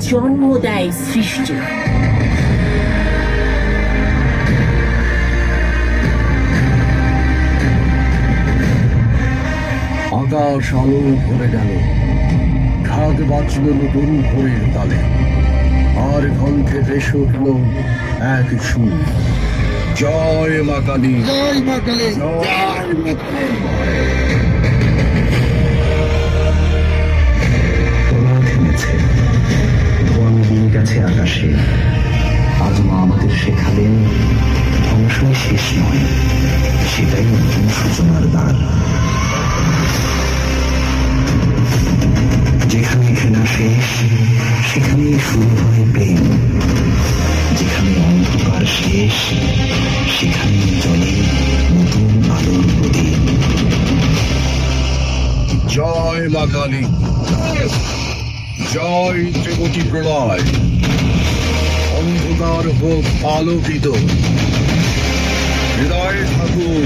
জন্ম দেয় সৃষ্টি। আকাশ আলো ভরে গেল। ঢাক বাজল নতুন ভোরের তালে। আর কণ্ঠে ভেসে উঠল এক সুর। জয় মা কালী। জয় মা কালী। জয় মা কালী। গেছে আকাশে। আজ মা আমাদের শেখালেন ধ্বংসই শেষ নয়, সেটাই নতুন সূচনার দ্বার। যেখানে ঘৃণা শেষ, সেখানেই শুরু হয় প্রেম। যেখানে অন্ধকার শেষ সেখানে চলে নতুন আলোর প্রদীপ জয় মা কালী। জয় শ্রীমতী প্রলয়। অন্ধকার হোক আলোকিত হৃদয়ে ঠাকুর